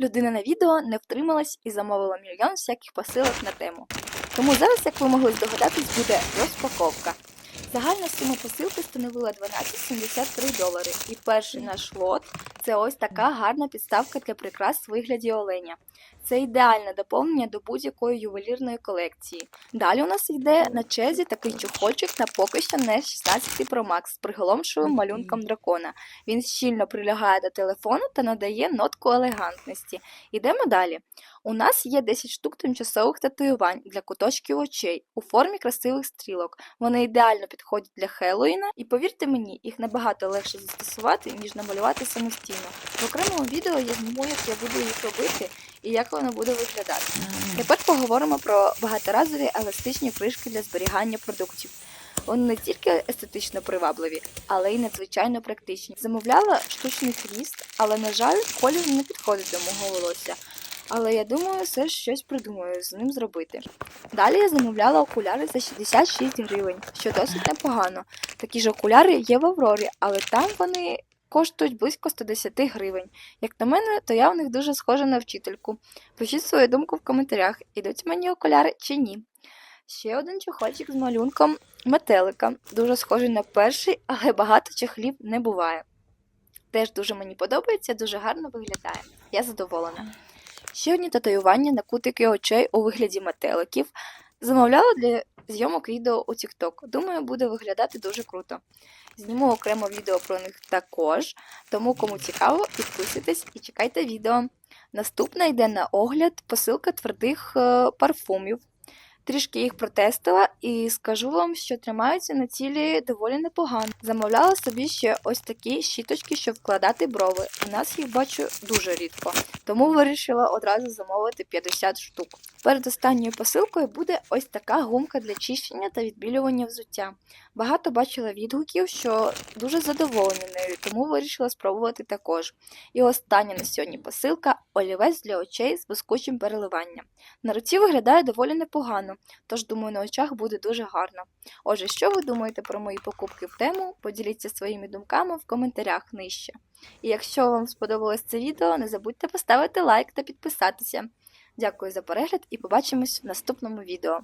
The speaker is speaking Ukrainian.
Людина на відео не втрималась і замовила мільйон всяких посилок на тему. Тому зараз, як ви могли здогадатись, буде розпаковка. Загальна сума посилки становила 12,73 долари. І перший наш лот це ось така гарна підставка для прикрас в вигляді оленя. Це ідеальне доповнення до будь-якої ювелірної колекції. Далі у нас йде на черзі такий чохольчик на поки що не 16 Pro Max з приголомшовим малюнком дракона. Він щільно прилягає до телефону та надає нотку елегантності. Ідемо далі. У нас є 10 штук тимчасових татуювань для куточків очей у формі красивих стрілок. Вони ідеально підходять для Хеллоїна, і повірте мені, їх набагато легше застосувати, ніж намалювати самостійно. В окремому відео я зніму, як я буду їх робити і як воно буде виглядати. Тепер поговоримо про багаторазові еластичні кришки для зберігання продуктів. Вони не тільки естетично привабливі, але й надзвичайно практичні. Замовляла штучний хвіст, але, на жаль, колір не підходить до мого волосся. Але я думаю, все ж щось придумаю з ним зробити. Далі я замовляла окуляри за 66 гривень, що досить непогано. Такі ж окуляри є в Аврорі, але там вони коштують близько 110 гривень. Як на мене, то я в них дуже схожа на вчительку. Пишіть свою думку в коментарях, ідуть мені окуляри чи ні. Ще один чохольчик з малюнком метелика, дуже схожий на перший, але багато чохлів не буває. Теж дуже мені подобається, дуже гарно виглядає. Я задоволена. Ще одні татуювання на кутики очей у вигляді метеликів. Замовляла для зйомок відео у TikTok. Думаю, буде виглядати дуже круто. Зніму окремо відео про них також, тому кому цікаво, підписуйтесь і чекайте відео. Наступна йде на огляд посилка твердих е, парфумів. Трішки їх протестила і скажу вам, що тримаються на цілі доволі непогано. Замовляла собі ще ось такі щіточки, щоб вкладати брови. У нас їх бачу дуже рідко, тому вирішила одразу замовити 50 штук. Перед останньою посилкою буде ось така гумка для чищення та відбілювання взуття. Багато бачила відгуків, що дуже задоволені нею, тому вирішила спробувати також. І остання на сьогодні посилка олівець для очей з блискучим переливанням. На руці виглядає доволі непогано, тож думаю, на очах буде дуже гарно. Отже, що ви думаєте про мої покупки в тему? Поділіться своїми думками в коментарях нижче. І якщо вам сподобалось це відео, не забудьте поставити лайк та підписатися. Дякую за перегляд і побачимось в наступному відео.